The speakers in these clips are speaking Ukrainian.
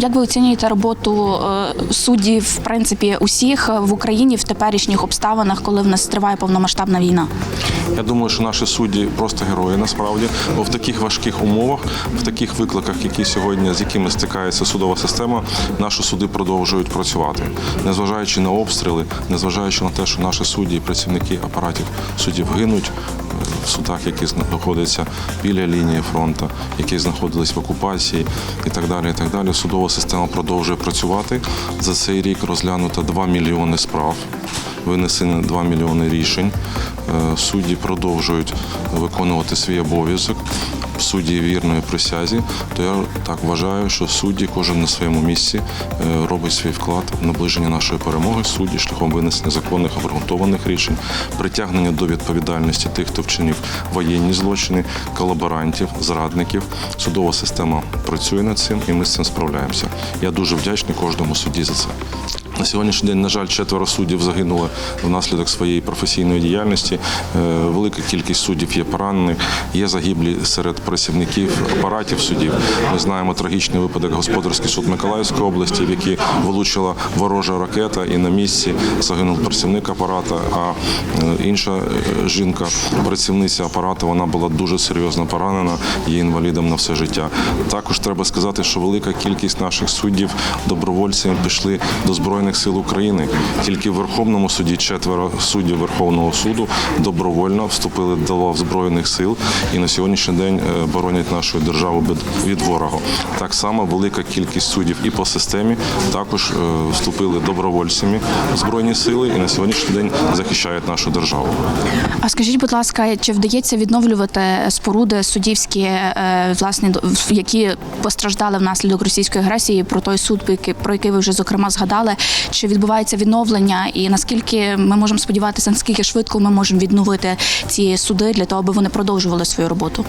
Як ви оцінюєте роботу е, суддів, в принципі, усіх в Україні в теперішніх обставинах, коли в нас триває повномасштабна війна? Я думаю, що наші судді просто герої насправді, бо в таких важких умовах, в таких викликах, які сьогодні з якими стикається судова система, наші суди продовжують працювати, незважаючи на обстріли, незважаючи на те, що наші судді і працівники апаратів суддів гинуть е, в судах, які знаходяться біля лінії фронту, які знаходились в окупації і так далі. І так далі. Судова система продовжує працювати. За цей рік розглянуто 2 мільйони справ винесено 2 мільйони рішень. Е, Судді продовжують виконувати свій обов'язок. Судді вірної присязі, то я так вважаю, що судді кожен на своєму місці е, робить свій вклад в наближення нашої перемоги. Судді шляхом винесення законних обґрунтованих рішень, притягнення до відповідальності тих, хто вчинив воєнні злочини, колаборантів, зрадників. Судова система працює над цим, і ми з цим справляємося. Я дуже вдячний кожному судді за це. На сьогоднішній день, на жаль, четверо суддів загинули внаслідок своєї професійної діяльності. Е, Велика кількість суддів є поранених, є загиблі серед працівників апаратів судів. Ми знаємо трагічний випадок господарський суд Миколаївської області, в який влучила ворожа ракета, і на місці загинув працівник апарата. А е, інша е, жінка, працівниця апарату, вона була дуже серйозно поранена, є інвалідом на все життя. Також треба сказати, що велика кількість наших суддів добровольцями пішли до збройних сил України. Тільки в Верховному суді четверо суддів Верховного суду добровольно вступили до лав збройних сил і на сьогоднішній день е, боронять нашу державу від- ворога. Так само велика кількість суддів і по системі також е, вступили добровольцями в збройні сили і на сьогоднішній день захищають нашу державу. А скажіть, будь ласка, чи вдається відновлювати споруди суддівські, е, власне, які постраждали внаслідок російської агресії? Про той суд, про який ви вже зокрема згадали, чи відбувається відновлення, і наскільки ми можемо сподіватися, наскільки швидко ми можемо відновити ці суди для того, аби вони продовжували свою роботу?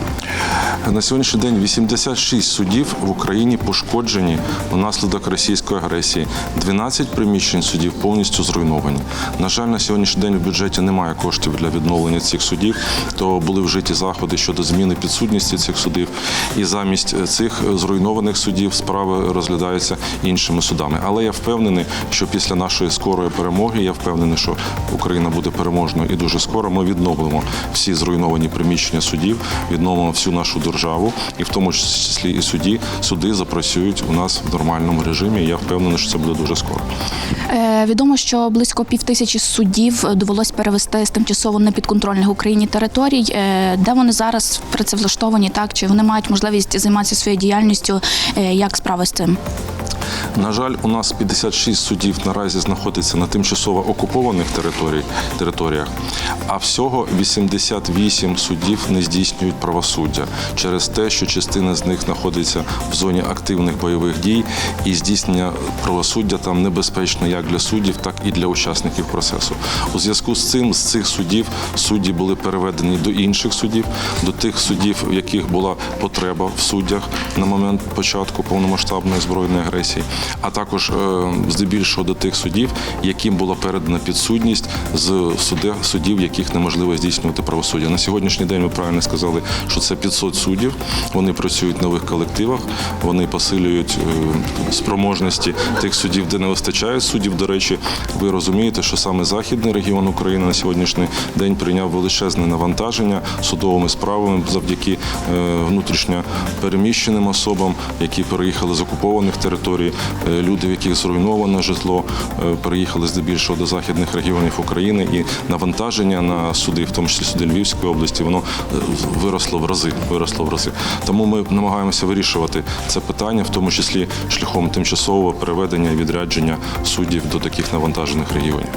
На сьогоднішній день 86 судів в Україні пошкоджені внаслідок російської агресії. 12 приміщень судів повністю зруйновані. На жаль, на сьогоднішній день в бюджеті немає коштів для відновлення цих судів, то були вжиті заходи щодо зміни підсудності цих судів. І замість цих зруйнованих судів справи розглядаються іншими судами. Але я впевнений, що після нашої скорої перемоги я впевнений, що Україна буде переможною і дуже скоро ми відновимо всі зруйновані приміщення судів, відновимо всю нашу державу, і в тому числі і суді суди запрацюють у нас в нормальному режимі. Я впевнений, що це буде дуже скоро. Е, Відомо, що близько півтисячі суддів довелось перевести з тимчасово непідконтрольних Україні територій. Е, Де вони зараз працевлаштовані, так чи вони мають можливість займатися своєю діяльністю? Е, Як справи з цим? На жаль, у нас 56 судів наразі знаходиться на тимчасово окупованих територіях, а всього 88 судів не здійснюють правосуддя через те, що частина з них знаходиться в зоні активних бойових дій, і здійснення правосуддя там небезпечно як для суддів, так і для учасників процесу. У зв'язку з цим з цих судів судді були переведені до інших судів, до тих судів, в яких була потреба в суддях на момент початку повномасштабної збройної агресії, а також е, здебільшого до тих судів, яким була передана підсудність з судів, яких неможливо здійснювати правосуддя. На сьогоднішній день ви правильно сказали, що це 500 суддів. Вони працюють в нових колективах, вони посилюють е, спроможності тих судів, де не вистачає суддів. До речі, ви розумієте, що саме західний регіон України на сьогоднішній день прийняв величезне навантаження судовими справами завдяки е, внутрішньо переміщеним особам, які переїхали з окупованих територій, люди, в яких зруйновано житло, е, переїхали здебільшого до західних регіонів України, і навантаження на суди, в тому числі суди Львівської області, воно е, виросло в рази. Виросло в рази. Тому ми намагаємося вирішувати це питання, в тому числі шляхом тимчасового переведення і відрядження суддів до таких навантажених регіонів.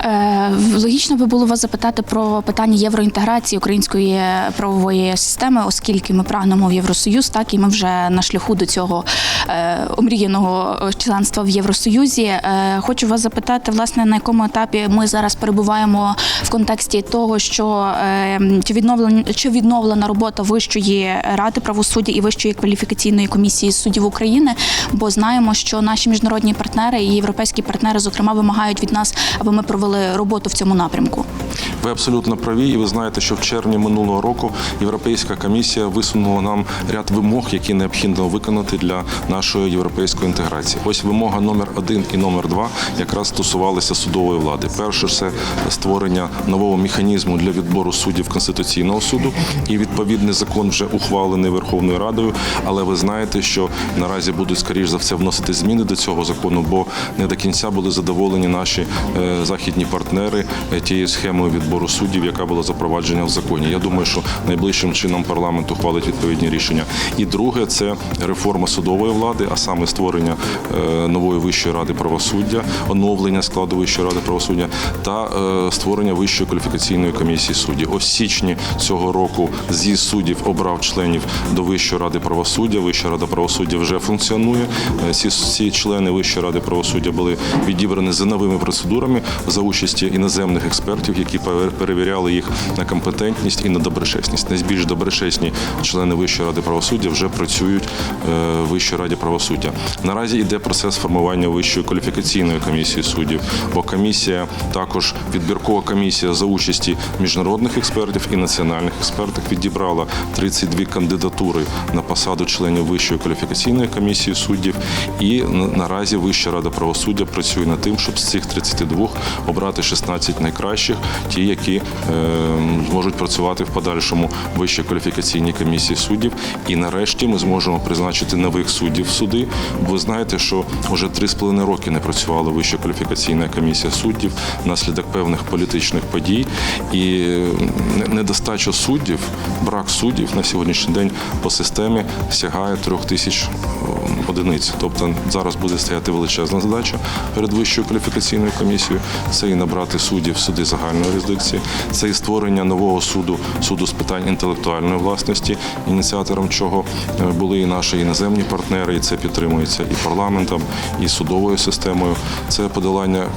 Е, Логічно би було вас запитати про питання євроінтеграції української правової системи, оскільки ми прагнемо в Євросоюз, так і ми вже на шляху до цього е, омріяного членства в Євросоюзі. Е, Хочу вас запитати, власне, на якому етапі ми зараз перебуваємо в контексті того, що е, чи відновлена чи відновлена робота Вищої ради правосуддя і Вищої кваліфікаційної комісії суддів України, бо знаємо, що наші міжнародні партнери і європейські партнери, зокрема, вимагають від нас, аби ми провели роботу в цьому напрямку. Ви абсолютно праві, і ви знаєте, що в червні минулого року Європейська комісія висунула нам ряд вимог, які необхідно виконати для нашої європейської інтеграції. Ось вимога номер один і номер два якраз стосувалися судової влади. Перше це створення нового механізму для відбору суддів Конституційного суду, і відповідний закон вже ухвалений Верховною Радою. Але ви знаєте, що наразі будуть скоріш за все вносити зміни до цього закону, бо не до кінця були задоволені наші е, західні партнери е, тією схемою відбору суддів, яка була запроваджена в законі. Я думаю, що найближчим чином парламент ухвалить відповідні рішення. І друге це реформа судової влади, а саме створення е, нової вищої ради правосуддя, оновлення складу вищої ради правосуддя та е, створення вищої кваліфікаційної комісії суддів. Ось січні цього року з'їзд суддів обрав членів до Вищої ради правосуддя. Вища рада правосуддя вже функціонує. Е, Ці, члени Вищої ради правосуддя були відібрані за новими процедурами за участі іноземних експертів, які перевіряли їх на компетентність і на доброчесність. Найбільш доброчесні члени Вищої ради правосуддя вже працюють е, в Вищій раді правосуддя. Наразі йде процес формування Вищої кваліфікаційної комісії суддів, бо комісія також відбіркова комісія за участі міжнародних експертів і національних експертів відібрала 32 кандидатури на посаду членів Вищої кваліфікаційної комісії суддів. І наразі Вища рада правосуддя працює над тим, щоб з цих 32 обрати 16 найкращих, ті, які е, зможуть працювати в подальшому Вищій кваліфікаційній комісії суддів. І нарешті ми зможемо призначити нових суддів в суди. Ви знаєте, що вже 3,5 роки не працювала Вища кваліфікаційна комісія суддів внаслідок певних політичних подій. І не- недостача суддів, брак суддів на сьогоднішній день по системі сягає трьох тисяч е, одиниць. Тобто зараз буде стояти величезна задача перед Вищою кваліфікаційною комісією. Це і набрати суддів суди загальної юрисдикції, це і створення нового суду, суду з питань інтелектуальної власності, ініціатором чого е, були і наші іноземні партнери, і це підтримується і парламентом, і судовою системою. Це подолання е,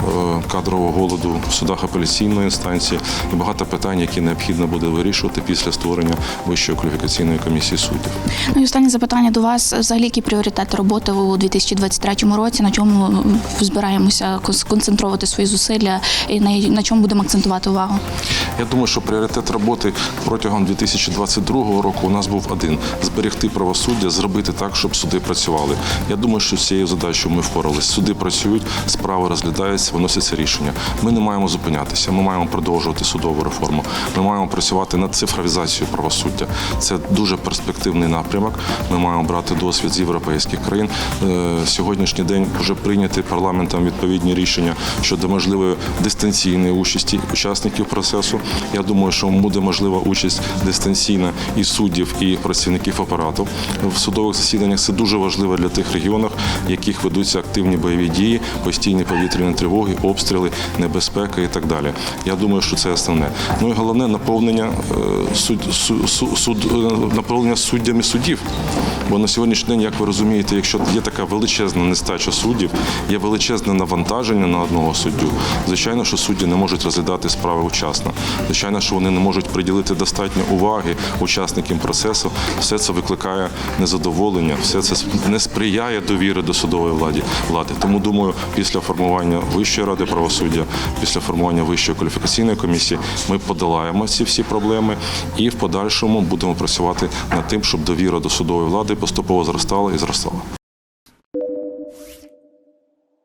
кадрового голоду в судах апеляційної інстанції і багато питань, які необхідно буде вирішувати після створення Вищої кваліфікаційної комісії суддів. Ну і останнє запитання до вас. Взагалі, які пріоритети роботи у 2023 році? На чому збираємося сконцентрувати свої зусилля і на, на чому будемо акцентувати увагу? Я думаю, що пріоритет роботи протягом 2022 року у нас був один: зберегти правосуддя, зробити так, щоб суди працювали. Я думаю, що з цією задачею ми впоралися. Суди працюють, справи розглядаються, виносяться рішення. Ми не маємо зупинятися. Ми маємо продовжувати судову реформу. Ми маємо працювати над цифровізацією правосуддя. Це дуже перспективний напрямок. Ми маємо брати досвід з європейських країн. Е, Сьогоднішній день вже прийняті парламентом відповідні рішення щодо можливої дистанційної участі учасників процесу. Я думаю, що буде можлива участь дистанційна і суддів, і працівників апарату в судових засіданнях. Це дуже важливо для тих регіонів, в яких ведуться активні бойові дії, постійні повітряні тривоги, обстріли, небезпека і так далі. Я думаю, що це основне. Ну і головне наповнення е, суд, су- су- суд, е, наповнення суддями судів. Бо на сьогоднішній день, як ви розумієте, якщо є така величезна нестача суддів, є величезне навантаження на одного суддю. Звичайно, що судді не можуть розглядати справи вчасно. Звичайно, що вони не можуть приділити достатньо уваги учасникам процесу. Все це викликає незадоволення, все це не сприяє довіри до судової влади. влади. Тому думаю, після формування Вищої ради правосуддя, після формування Вищої кваліфікаційної комісії, ми подолаємо ці всі проблеми і в подальшому будемо працювати над тим, щоб довіра до судової влади поступово зростала і зростала.